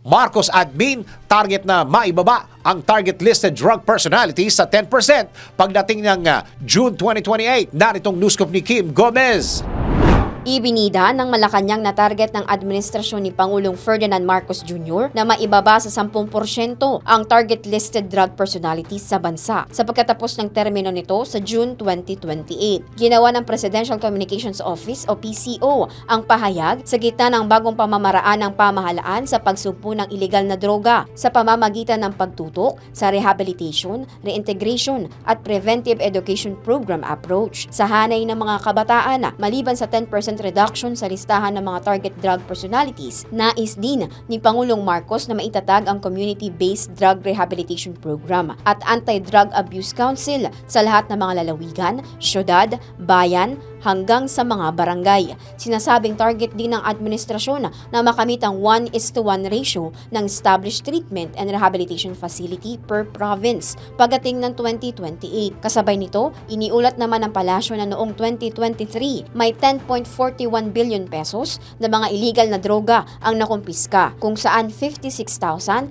Marcos admin target na maibaba ang target listed drug personalities sa 10% pagdating ng ah, June 2028. Naritong news ni Kim Gomez. Ibinida ng Malacanang na target ng administrasyon ni Pangulong Ferdinand Marcos Jr. na maibaba sa 10% ang target listed drug personalities sa bansa sa pagkatapos ng termino nito sa June 2028. Ginawa ng Presidential Communications Office o PCO ang pahayag sa gitna ng bagong pamamaraan ng pamahalaan sa pagsugpo ng ilegal na droga sa pamamagitan ng pagtutok sa rehabilitation, reintegration at preventive education program approach sa hanay ng mga kabataan maliban sa 10% reduction sa listahan ng mga target drug personalities. Nais din ni Pangulong Marcos na maitatag ang community-based drug rehabilitation program at anti-drug abuse council sa lahat ng mga lalawigan, syudad, bayan, hanggang sa mga barangay. Sinasabing target din ng administrasyon na makamit ang 1 is to 1 ratio ng established treatment and rehabilitation facility per province pagdating ng 2028. Kasabay nito, iniulat naman ng palasyo na noong 2023 may 10.41 billion pesos na mga illegal na droga ang nakumpiska kung saan 56,495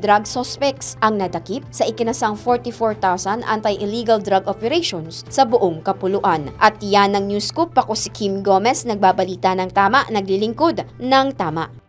drug suspects ang nadakip sa ikinasang 44,000 anti-illegal drug operations sa buong kapuluan. At yan ang news scoop. Ako si Kim Gomez, nagbabalita ng tama, naglilingkod ng tama.